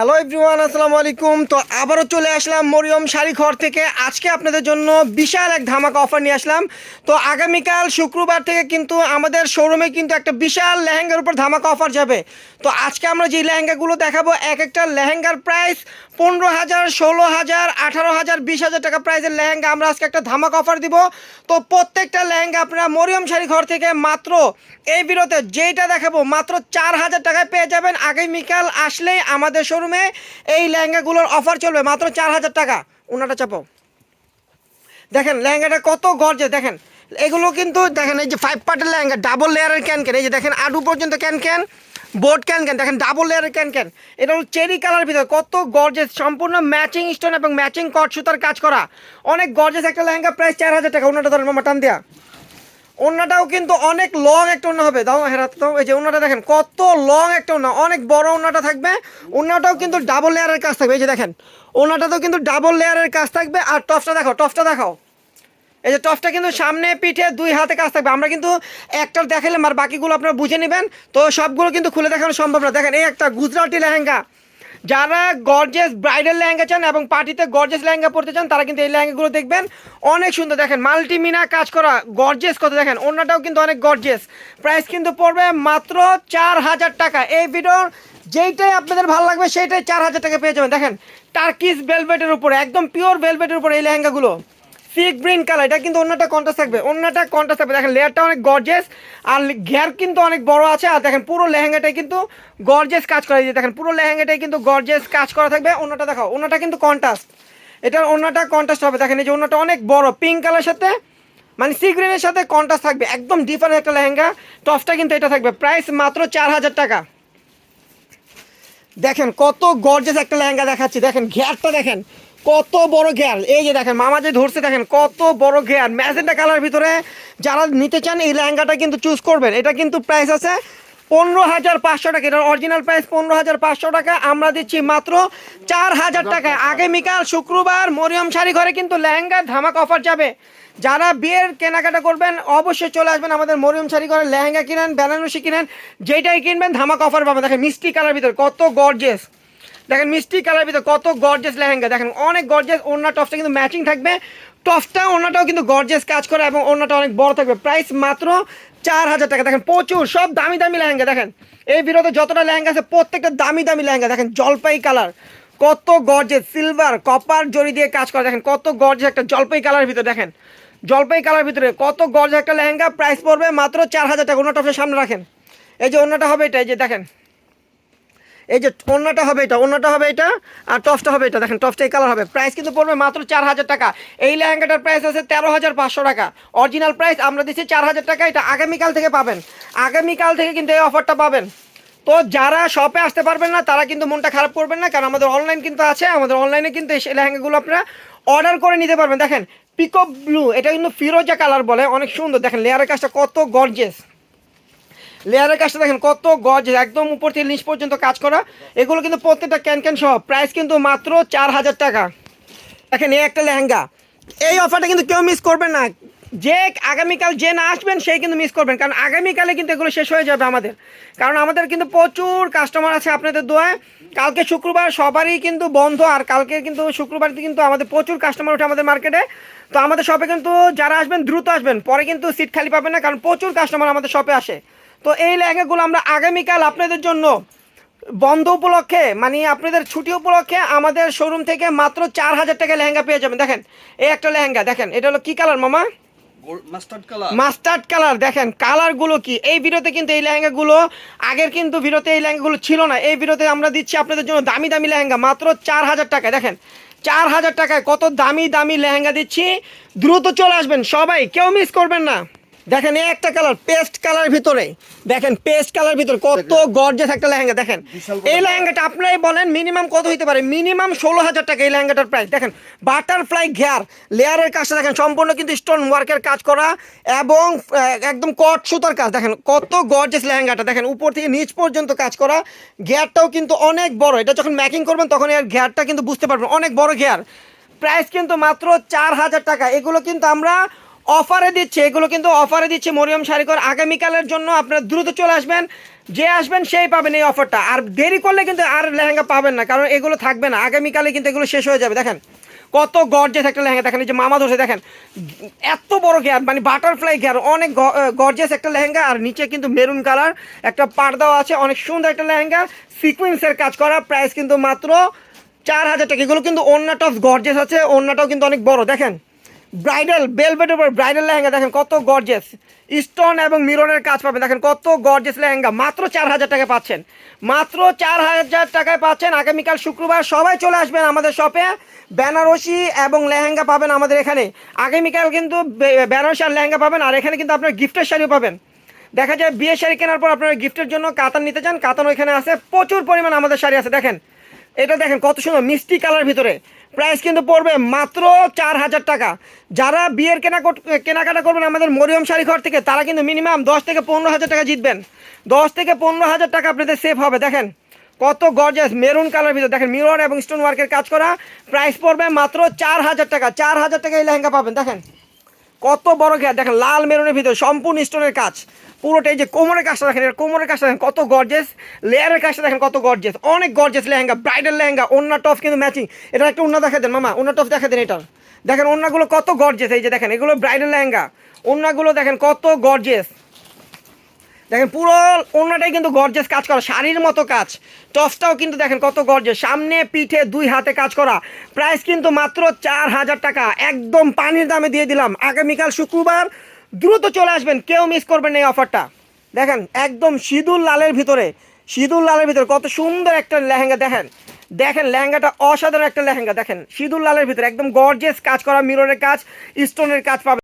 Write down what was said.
Hello everyone আসসালামু আলাইকুম। তো আবারও চলে আসলাম মরিয়ম শাড়ি ঘর থেকে। আজকে আপনাদের জন্য বিশাল এক ধামাকা অফার নিয়ে আসলাম। তো আগামীকাল শুক্রবার থেকে কিন্তু আমাদের শোরুমে কিন্তু একটা বিশাল লেহেঙ্গার উপর ধামাকা অফার যাবে। তো আজকে আমরা যে লেহেঙ্গাগুলো দেখাবো, এক একটা লেহেঙ্গার প্রাইস পনেরো হাজার, ষোলো হাজার, আঠারো হাজার, বিশ হাজার টাকা প্রাইসের লেহেঙ্গা আমরা আজকে একটা ধামাকা অফার দিব। তো প্রত্যেকটা লেহেঙ্গা আপনারা মরিয়ম শাড়ি ঘর থেকে মাত্র এই বিরতে যেইটা দেখাবো, মাত্র চার হাজার টাকায় পেয়ে যাবেন। আগামীকাল আসলেই আমাদের শোরুমে এই লেহেঙ্গাগুলোর অফার চলবে, মাত্র চার হাজার টাকা। ওনাটা চাপো। দেখেন, লেহেঙ্গাটা কত গর্জে দেখেন। এগুলো কিন্তু, দেখেন, এই যে ফাইভ পার্টের লেহেঙ্গা ডাবল লেয়ারের ক্যান ক্যান এই যে দেখেন আডু পর্যন্ত can can board can can দেখেন ডাবল লেয়ারের ক্যান ক্যান এটা হলো চেরি কালার ভিতরে কত গর্জেস সম্পূর্ণ ম্যাচিং স্টোন এবং ম্যাচিং কট সুতার কাজ করা। অনেক গর্জেস একটা লেহেঙ্গা, প্রাইস চার হাজার টাকা। ওনাটা ধরেন মামা টান দেয়া। ওনাটাও কিন্তু অনেক লং একটা ওনা হবে। দাও হেরাতে দাও, এই যে ওনাটা দেখেন, কত লং একটা ওনা অনেক বড় ওনাটা থাকবে। ওনাটাও কিন্তু ডাবল লেয়ারের কাজ থাকবে, এই যে দেখেন ওনাটাতেও কিন্তু ডাবল লেয়ারের কাজ থাকবে। আর টপসটা দেখো, টপসটা দেখাও। এই যে টপসটা কিন্তু সামনে পিঠে দুই হাতে কাজ থাকবে। আমরা কিন্তু একটার দেখালাম, আর বাকিগুলো আপনারা বুঝে নেবেন। তো সবগুলো কিন্তু খুলে দেখানো সম্ভব না। দেখেন, এই একটা গুজরাটি লেহেঙ্গা। যারা গর্জেস ব্রাইডাল লেহেঙ্গা চান এবং পার্টিতে গর্জেস লেহেঙ্গা পরতে চান, তারা কিন্তু এই ল্যাঙ্গাগুলো দেখবেন। অনেক সুন্দর। দেখেন মাল্টিমিনা কাজ করা গর্জেস কত দেখেন অন্যটাও কিন্তু অনেক গর্জেস প্রাইস কিন্তু পড়বে মাত্র চার হাজার টাকা। এই ভিডিওর যেইটাই আপনাদের ভালো লাগবে, সেইটাই চার হাজার টাকা পেয়ে যাবেন। দেখেন টার্কিস ভেলভেটের উপরে, একদম পিওর ভেলভেটের উপরে এই লেহেঙ্গাগুলো। সিক গ্রিন কালার এটা কিন্তু অন্যটা কন্টাস থাকবে, অন্যটা কন্টাস থাকবে। দেখেন, লেয়ারটা অনেক গর্জেস আর ঘের কিন্তু অনেক বড় আছে, আর দেখেন, পুরো লেহেঙ্গাটাই কিন্তু গর্জেস কাজ করা। যে দেখেন, পুরো লেহেঙ্গাটাই কিন্তু গর্জেস কাজ করা থাকবে। অন্যটা দেখাও, অন্যটা কিন্তু কন্টাস্ট এটার অন্যটা কন্টাস্ট হবে। দেখেন, এই যে অন্যটা অনেক বড় পিঙ্ক কালার সাথে মানে সি গ্রিনের সাথে কন্টাস্ট থাকবে। একদম ডিফারেন্ট একটা লেহেঙ্গা। টপসটা কিন্তু এটা থাকবে প্রাইস মাত্র চার হাজার টাকা। দেখেন, কত গর্জেস একটা লেহেঙ্গা দেখাচ্ছি। দেখেন, ঘেরটা দেখেন কত বড় ঘের এই যে দেখেন মামা যে ধরছে দেখেন কত বড় ঘের ম্যাজেন্টা কালার ভিতরে যারা নিতে চান এই লেহেঙ্গাটা কিন্তু চুজ করবেন। এটা কিন্তু প্রাইস আছে পনেরো হাজার পাঁচশো টাকা। এটার অরিজিনাল প্রাইস পনেরো হাজার পাঁচশো টাকা। আমরা দিচ্ছি মাত্র চার হাজার টাকায়। আগামীকাল শুক্রবার মরিয়ম শাড়ি ঘরে কিন্তু লেহেঙ্গার ধামাক অফার যাবে। যারা বিয়ের কেনাকাটা করবেন অবশ্যই চলে আসবেন আমাদের মরিয়ম শাড়ি ঘরে। লেহেঙ্গা কিনেন বেনারসি কিনেন যেটাই কিনবেন ধামাক অফার পাবেন। দেখেন মিষ্টি কালার ভিতরে কত গর্জেস দেখেন মিষ্টি কালার ভিতরে কত গর্জেস লেহেঙ্গা। দেখেন অনেক গর্জেস ওনার টপসটা কিন্তু ম্যাচিং থাকবে। টপসটা ওনাটাও কিন্তু গর্জেস কাজ করে এবং ওনাটা অনেক বড় থাকবে। প্রাইস মাত্র চার হাজার টাকা। দেখেন প্রচুর, সব দামি দামি লেহেঙ্গা, দেখেন। এই বিরোধে যতটা লেহেঙ্গা আছে, প্রত্যেকটা দামি দামি লেহেঙ্গা, দেখেন জলপাই কালার। কত গর্জেস সিলভার কপার জড়ি দিয়ে কাজ করে, দেখেন কত গর্জেস একটা জলপাই কালার ভিতরে, দেখেন। জলপাই কালার ভিতরে কত গর্জেস একটা লেহেঙ্গা প্রাইস পড়বে মাত্র চার হাজার টাকা। ওনার টপসের সামনে রাখেন। এই যে অন্যটা হবে এটা, এই যে দেখেন। এই যে অন্যটা হবে এটা, অন্যটা হবে এটা, আর টপসটা হবে এটা। দেখেন, টপসটা এই কালার হবে। প্রাইস কিন্তু পড়বে মাত্র চার হাজার টাকা। এই লেহেঙ্গাটার প্রাইস আছে তেরো হাজার পাঁচশো টাকা। অরিজিনাল প্রাইস আমরা দিচ্ছি চার হাজার টাকা, এটা আগামীকাল থেকে পাবেন। আগামীকাল থেকে কিন্তু এই অফারটা পাবেন। তো যারা শপে আসতে পারবেন না, তারা কিন্তু মনটা খারাপ করবেন না, কারণ আমাদের অনলাইন কিন্তু আছে, আমাদের অনলাইনে কিন্তু এই লেহেঙ্গাগুলো আপনারা অর্ডার করে নিতে পারবেন। দেখেন পিকপ ব্লু এটা কিন্তু ফিরোজা কালার বলে, অনেক সুন্দর। দেখেন লেয়ারের কাজটা কত গর্জেস লেয়ারের কাজটা দেখেন, কত গজ একদম উপর থেকে নিচ পর্যন্ত কাজ করা। এগুলো কিন্তু প্রত্যেকটা ক্যান ক্যান সহ প্রাইস কিন্তু মাত্র চার হাজার টাকা। দেখেন, এই একটা লেহেঙ্গা। এই অফারটা কিন্তু কেউ মিস করবেন না। যে আগামীকাল যে না আসবেন, সেই কিন্তু মিস করবেন। কারণ আগামীকালে কিন্তু এগুলো শেষ হয়ে যাবে আমাদের। কারণ আমাদের কিন্তু প্রচুর কাস্টমার আছে আপনাদের দোয়ায়। কালকে শুক্রবার সবারই কিন্তু বন্ধ, আর কালকে কিন্তু শুক্রবার কিন্তু আমাদের প্রচুর কাস্টমার ওঠে আমাদের মার্কেটে তো আমাদের শপে কিন্তু যারা আসবেন, দ্রুত আসবেন। পরে কিন্তু সিট খালি পাবেন না, কারণ প্রচুর কাস্টমার আমাদের শপে আসে। তো এই লেহেঙ্গাগুলো আমরা আগামীকাল আপনাদের জন্য বন্ধ উপলক্ষে মানে আপনাদের ছুটি উপলক্ষে আমাদের শোরুম থেকে মাত্র চার হাজার টাকা লেহেঙ্গা পেয়ে যাবেন। দেখেন এই একটা লেহেঙ্গা দেখেন এটা হলো কি কালার মামা? মাস্টার্ড কালার মাস্টার্ড কালার দেখেন কালারগুলো কি? এই ভিডিওতে কিন্তু এই লেহেঙ্গাগুলো আগের কিন্তু ভিডিওতে এই লেহেঙ্গাগুলো ছিল না। এই ভিডিওতে আমরা দিচ্ছি আপনাদের জন্য দামি দামি লেহেঙ্গা মাত্র চার হাজার টাকায় দেখেন চার হাজার টাকায় কত দামি দামি লেহেঙ্গা দিচ্ছি। দ্রুত চলে আসবেন সবাই কেউ মিস করবেন না। দেখেন এই একটা কালার পেস্ট কালার ভিতরে। দেখেন পেস্ট কালার ভিতরে কত গর্জেস একটা লেহেঙ্গা দেখেন। এই লেহেঙ্গাটা আপনারাই বলেন মিনিমাম কত হইতে পারে? মিনিমাম ষোলো হাজার টাকা এই লেহেঙ্গাটার প্রাইস দেখেন বাটারফ্লাই ঘেয়ার লেয়ারের কাজটা দেখেন সম্পূর্ণ কিন্তু স্টোন ওয়ার্কের কাজ করা এবং একদম কট সুতার কাজ। দেখেন কত গর্জেস লেহেঙ্গাটা। দেখেন উপর থেকে নিচ পর্যন্ত কাজ করা। ঘেয়ারটাও কিন্তু অনেক বড়। এটা যখন ম্যাকিং করবেন তখন এর ঘেয়ারটা কিন্তু বুঝতে পারবেন। অনেক বড় ঘেয়ার প্রাইস কিন্তু মাত্র চার হাজার টাকা। এগুলো কিন্তু আমরা অফারে দিচ্ছে, এগুলো কিন্তু অফারে দিচ্ছে মরিয়ম শাড়িকর আগামীকালের জন্য আপনারা দ্রুত চলে আসবেন, যে আসবেন সেই পাবেন এই অফারটা। আর দেরি করলে কিন্তু আর লেহেঙ্গা পাবেন না, কারণ এগুলো থাকবে না। আগামীকালে কিন্তু এগুলো শেষ হয়ে যাবে। দেখেন, কত গর্জেস একটা লেহেঙ্গা। দেখেন, এই যে মামা ধরছে, দেখেন, এত বড় গেয়ার মানে বাটারফ্লাই গেয়ার অনেক গর্জেস একটা লেহেঙ্গা। আর নিচে কিন্তু মেরুন কালার একটা পার্দাও আছে, অনেক সুন্দর একটা লেহেঙ্গা। সিকুয়েন্সের কাজ করা প্রাইস কিন্তু মাত্র চার হাজার টাকা। এগুলো কিন্তু অন্যটা গর্জেস আছে অন্যটাও কিন্তু অনেক বড়। দেখেন ব্রাইডাল বেলভেটের উপর ব্রাইডাল লেহেঙ্গা, দেখেন কত গর্জেস স্টোন এবং মিরনের কাজ পাবেন, দেখেন কত গর্জেস লেহেঙ্গা। মাত্র চার হাজার টাকায় পাচ্ছেন। মাত্র চার হাজার টাকায় পাচ্ছেন। আগামীকাল শুক্রবার সবাই চলে আসবেন আমাদের শপে বেনারসি এবং লেহেঙ্গা পাবেন আমাদের এখানে। আগামীকাল কিন্তু বেনারসি আর লেহেঙ্গা পাবেন, আর এখানে কিন্তু আপনার গিফটের শাড়িও পাবেন। দেখা যায় বিয়ের শাড়ি কেনার পর আপনারা গিফটের জন্য কাতান নিতে চান। কাতান ওইখানে আছে। প্রচুর পরিমাণ আমাদের শাড়ি আছে, দেখেন। এটা দেখেন কত সুন্দর, মিষ্টি কালার ভিতরে। প্রাইস কিন্তু পড়বে মাত্র চার হাজার টাকা। যারা বিয়ের কেনা কেনাকাটা করবেন আমাদের মরিয়ম শাড়ি ঘর থেকে, তারা কিন্তু মিনিমাম দশ থেকে পনেরো হাজার টাকা জিতবেন। দশ থেকে পনেরো হাজার টাকা আপনাদের সেভ হবে, দেখেন। কত গর্জাস মেরুন কালার ভিতরে, দেখেন মিরর এবং স্টোন ওয়ার্কের কাজ করা। প্রাইস পড়বে মাত্র চার হাজার টাকা, চার হাজার টাকা এই লেহেঙ্গা পাবেন, দেখেন। কত বড় ঘের, দেখেন, লাল মেরুনের ভিতরে সম্পূর্ণ স্টোনের কাজ। পুরোটা এই যে কোমরের কাজটা দেখেন এর কোমরের কাজটা দেখেন কত গর্জেস লেয়ারের কাজটা দেখেন কত গর্জেস অনেক গর্জেস লেহেঙ্গা ব্রাইডাল লেহেঙ্গা অন্য টপ কিন্তু ম্যাচিং এটা একটা অন্য দেখা দেন, মামা অন্য টপ দেখা দেন এটা দেখেন অন্যগুলো কত গর্জেস এই যে দেখেন, এগুলো ব্রাইডাল লেহেঙ্গা। অন্যগুলো দেখেন কত গর্জেস দেখেন পুরো অন্যটাই কিন্তু গর্জেস কাজ করা, শাড়ির মতো কাজ। টপসটাও কিন্তু দেখেন কত গর্জেস সামনে, পিঠে, দুই হাতে কাজ করা। প্রাইস কিন্তু মাত্র চার হাজার টাকা, একদম পানির দামে দিয়ে দিলাম। আগামীকাল শুক্রবার দ্রুত চলে আসবেন, কেউ মিস করবেন এই অফারটা দেখেন, একদম সিঁদুর লালের ভিতরে, সিঁদুর লালের ভিতরে কত সুন্দর একটা লেহেঙ্গা, দেখেন। দেখেন, লেহেঙ্গাটা অসাধারণ একটা লেহেঙ্গা, দেখেন। সিঁদুর লালের ভিতরে একদম গর্জেস কাজ করা মিররের কাজ স্টোনের কাজ পাবেন।